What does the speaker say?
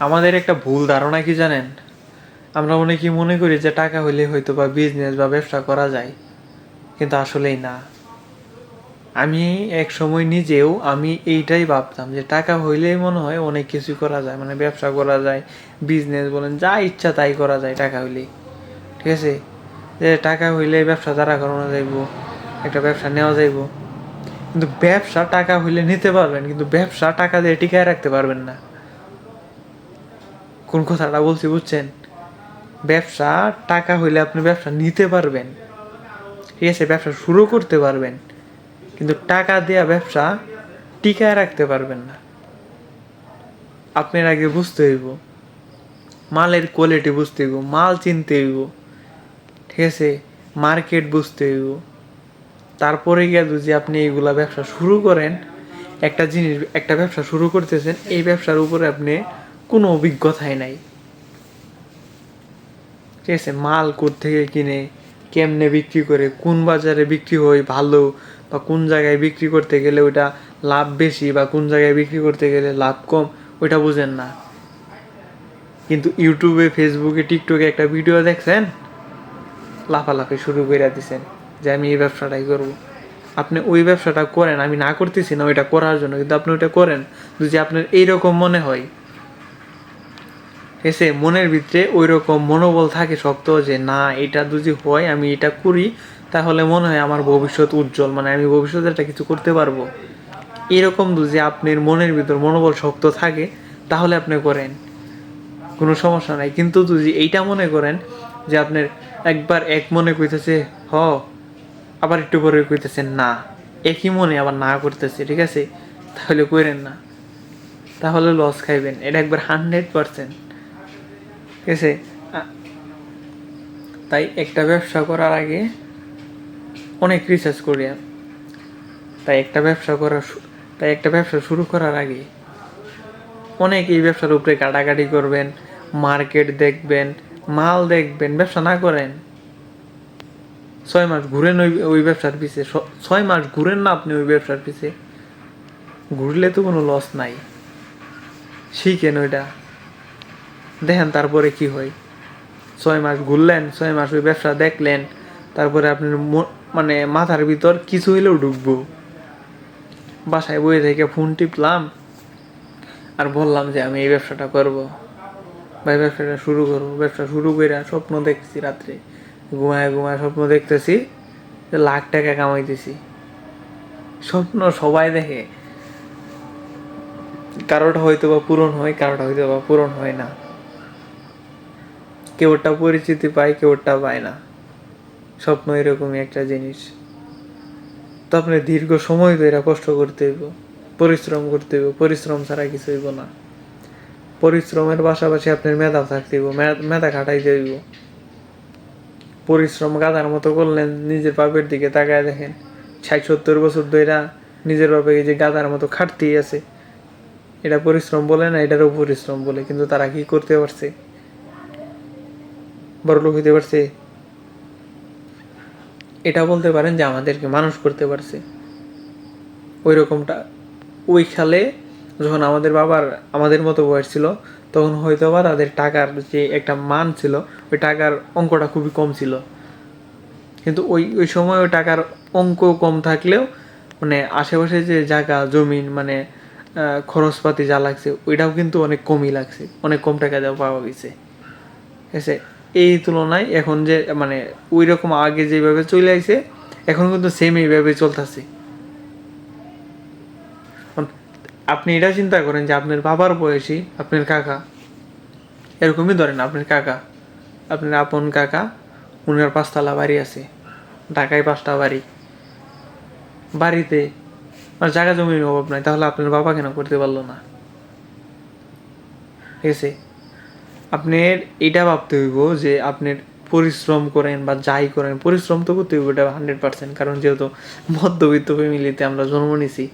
আমাদের একটা ভুল ধারণা কি জানেন? আমরা অনেকে মনে করি যে টাকা হইলে হয়তো বা বিজনেস বা ব্যবসা করা যায়, কিন্তু আসলেই না। আমি এক সময় নিজেও আমি এইটাই ভাবতাম যে টাকা হইলেই মনে হয় অনেক কিছু করা যায় মানে ব্যবসা করা যায় বিজনেস বলেন, যা ইচ্ছা তাই করা যায় টাকা হইলেই। ঠিক আছে? যে টাকা হইলে ব্যবসা দ্বারা করানো যাইব, একটা ব্যবসা নেওয়া যাইব। কিন্তু ব্যবসা টাকা হইলে নিতে পারবেন, কিন্তু ব্যবসা টাকা দিয়ে টিকায় রাখতে পারবেন না। কোন কথাটা বলছি বুঝছেন? ব্যবসা, টাকা হইলে আপনি ব্যবসা নিতে পারবেন। ঠিক আছে, ব্যবসা শুরু করতে পারবেন। কিন্তু টাকা দেওয়া ব্যবসা টিকায় রাখতে পারবেন না। আপনার আগে বুঝতে হইব। মালের কোয়ালিটি বুঝতে হইব, মাল চিনতে হইব। ঠিক আছে মার্কেট বুঝতে হইব। তারপরে গিয়ে যদি আপনি এইগুলা ব্যবসা শুরু করেন, একটা জিনিস, একটা ব্যবসা শুরু করতেছেন, এই ব্যবসার উপরে আপনি কোনো অভিজ্ঞতাই নাই। ঠিক আছে? মাল থেকে কিনে, কেমনে বিক্রি করে, কোন বাজারে বিক্রি হয় ভালো বা কোন জায়গায় বিক্রি করতে গেলে ওটা লাভ বেশি বা কোন জায়গায় বিক্রি করতে গেলে লাভ কম, ওইটা বুঝেন না। কিন্তু ইউটিউবে, ফেসবুকে, টিকটকে একটা ভিডিও দেখছেন? লাফালাফি শুরু করে দিছেন যে আমি এই ব্যবসাটাই করব। আপনি ওই ব্যবসাটা করেন, আমি না করতেছি না, ওইটা করার জন্য, কিন্তু আপনি ওইটা করেন। যদি আপনার এইরকম মনে হয় এসে মনের ভিতরে ওই রকম মনোবল থাকে শক্ত যে, না, এটা যদি হয়, আমি এটা করি, তাহলে মনে হয় আমার ভবিষ্যৎ উজ্জ্বল মানে আমি ভবিষ্যতে একটা কিছু করতে পারব। এরকম যদি আপনার মনের ভিতর মনোবল শক্ত থাকে, তাহলে আপনি করেন। কোনো সমস্যা নাই। কিন্তু যদি এইটা মনে করেন যে, আপনার একবার এক মনে কইতেছে, হ আবার একটু পরে কইতেছেন না একই মনে আবার না করতেছে, ঠিক আছে? তাহলে করেন না। তাহলে লস খাইবেন। এটা একবার হান্ড্রেড পারসেন্ট ঠিক আছে তাই একটা ব্যবসা করার আগে অনেক রিসার্চ করি। তাই একটা ব্যবসা করার তাই একটা ব্যবসা শুরু করার আগে অনেক এই ব্যবসার উপরে কাটাকাটি করবেন মার্কেট দেখবেন, মাল দেখবেন, ব্যবসা না করেন, ছয় মাস ঘুরেন ওই ওই ব্যবসার পিছে, স- ছয় মাস ঘুরেন না আপনি ওই ব্যবসার পিছে। ঘুরলে তো কোনো লস নাই। শিখেন ওইটা। দেখেন তারপরে কি হয়? ছয় মাস ঘুরলেন, ছয় মাস ওই ব্যবসা দেখলেন, তারপরে আপনার মানে মাথার ভিতর কিছু হইলেও ঢুকবো। বাসায় বয়ে থেকে ফোন টিপলাম, আর বললাম যে আমি এই ব্যবসাটা করব। ভাই, ব্যবসাটা শুরু করব ব্যবসা শুরু করে স্বপ্ন দেখছি রাত্রে। ঘুমায় ঘুমায় স্বপ্ন দেখতেছি যে লাখ টাকা কামাইতেছি। স্বপ্ন সবাই দেখে। কারোটা হয়তো বা পূরণ হয় কারোটা হয়তো বা পূরণ হয় না। কেউটা পরিচিতি পায়, কেউটা পায় না। স্বপ্ন এরকমই একটা জিনিস। তো আপনি দীর্ঘ সময় ধরে কষ্ট করতে হইব, পরিশ্রম করতে হইব, পরিশ্রম ছাড়া কিছু হইব না। পরিশ্রমের পাশাপাশি আপনার মেধা থাকতে হইব মেধা খাটাইতে হইব। পরিশ্রম গাদার মতো করলেন, নিজের বাপের দিকে তাকায় দেখেন। ষাট, সত্তর বছর ধরে নিজের বাপে যে গাদার মতো খাটতেই আছে। এটা পরিশ্রম বলে না, এটারও পরিশ্রম বলে, কিন্তু তারা কি করতে পারছে? বড়লোক হইতে পারছে। এটা বলতে পারেন যে আমাদেরকে মানুষ করতে পারছে। ওই রকমটা ওই খালে যখন আমাদের বাবার, আমাদের মতো বয়স ছিল, তখন হয়তো বা তাদের টাকার যে একটা মান ছিল, ওই টাকার অঙ্কটা খুবই কম ছিল। কিন্তু ওই ওই সময় ওই টাকার অঙ্ক কম থাকলেও মানে আশেপাশে যে জায়গা, জমিন মানে খরচপাতি যা লাগছে, ওইটাও কিন্তু অনেক কমই লাগছে। অনেক কম টাকা দেওয়া পাওয়া গেছে। ঠিক আছে এই তুলনায় এখন যে মানে ওই রকম আগে যেভাবে চলে আইছে, এখন কিন্তু সেম এইভাবে চলতেছে। আপনি এটা চিন্তা করেন যে আপনার বাবার বয়সী, আপনার কাকা, এরকমই ধরেন আপনার কাকা, আপনার আপন কাকা, উনার পাঁচতলা বাড়ি আছে, ঢাকায় পাঁচটা বাড়ি। বাড়িতে আর জায়গা জমির অভাব নাই, তাহলে আপনার বাবা কেন করতে পারল না? ঠিক আছে? আপনার এটা ভাবতে হইব যে আপনার পরিশ্রম করেন বা যাই করেন, পরিশ্রম তো করতে হইব এটা হান্ড্রেড পার্সেন্ট কারণ যেহেতু মধ্যবিত্ত ফ্যামিলিতে আমরা জন্ম নিছি।